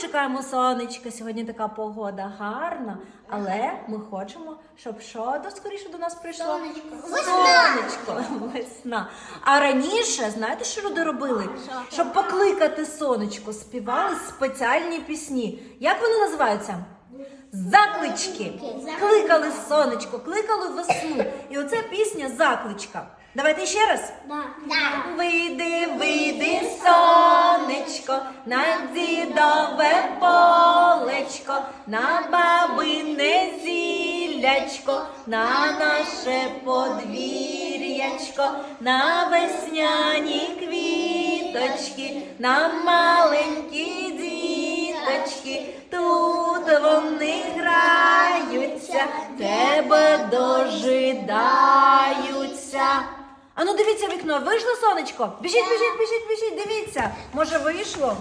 чекаємо сонечка. Сьогодні така погода гарна, але ми хочемо, щоб що скоріше до нас прийшло? Сонечко. Сонечко, весна. А раніше, знаєте, що люди робили? Щоб покликати сонечко, співали спеціальні пісні. Як вони називаються? Заклички. Кликали сонечко, кликали весну. І оце пісня закличка. Давайте ще раз. Вийди, дідове полечко, на бабине зіллячко, на наше подвір'ячко, на весняні квіточки, на маленькі діточки, тут вони граються, тебе дожидаються. А ну дивіться вікно, вийшло сонечко? Біжіть, біжіть, біжіть, біжіть, дивіться. Може вийшло?